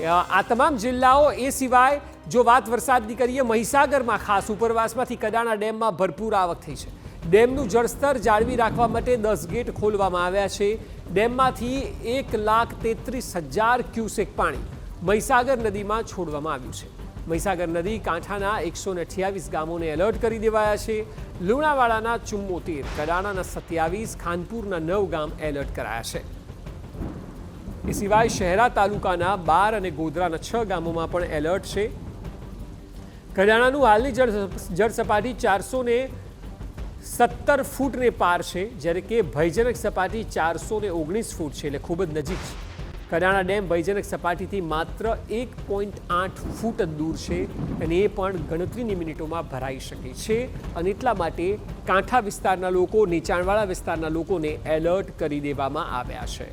આ તમામ જિલ્લાઓ એ સિવાય જો વાત વરસાદની કરીએ, મહીસાગરમાં ખાસ ઉપરવાસમાંથી કડાણા ડેમમાં ભરપૂર આવક થઈ છે. ડેમનું જળસ્તર જાળવી રાખવા માટે દસ ગેટ ખોલવામાં આવ્યા છે. ડેમમાંથી એક લાખ તેત્રીસ હજાર ક્યુસેક પાણી મહીસાગર નદીમાં છોડવામાં આવ્યું છે. મહીસાગર નદી કાંઠાના એકસો અઠ્યાવીસ ગામોને એલર્ટ કરી દેવાયા છે. લુણાવાડાના ચુમ્મોતેર, કડાણાના સત્યાવીસ, ખાનપુરના નવ ગામ એલર્ટ કરાયા છે. એ સિવાય શહેરા તાલુકાના બાર અને ગોધરાના છ ગામોમાં પણ એલર્ટ છે. કડાણાનું હાલની જળ સપાટી ચારસો ને સત્તર ફૂટને પાર છે, જ્યારે કે ભયજનક સપાટી ચારસો ને ઓગણીસ ફૂટ છે, એટલે ખૂબ જ નજીક છે. કડાણા ડેમ ભયજનક સપાટીથી માત્ર એક પોઈન્ટ આઠ ફૂટ દૂર છે અને એ પણ ગણતરીની મિનિટોમાં ભરાઈ શકે છે અને એટલા માટે કાંઠા વિસ્તારના લોકો, નીચાણવાળા વિસ્તારના લોકોને એલર્ટ કરી દેવામાં આવ્યા છે.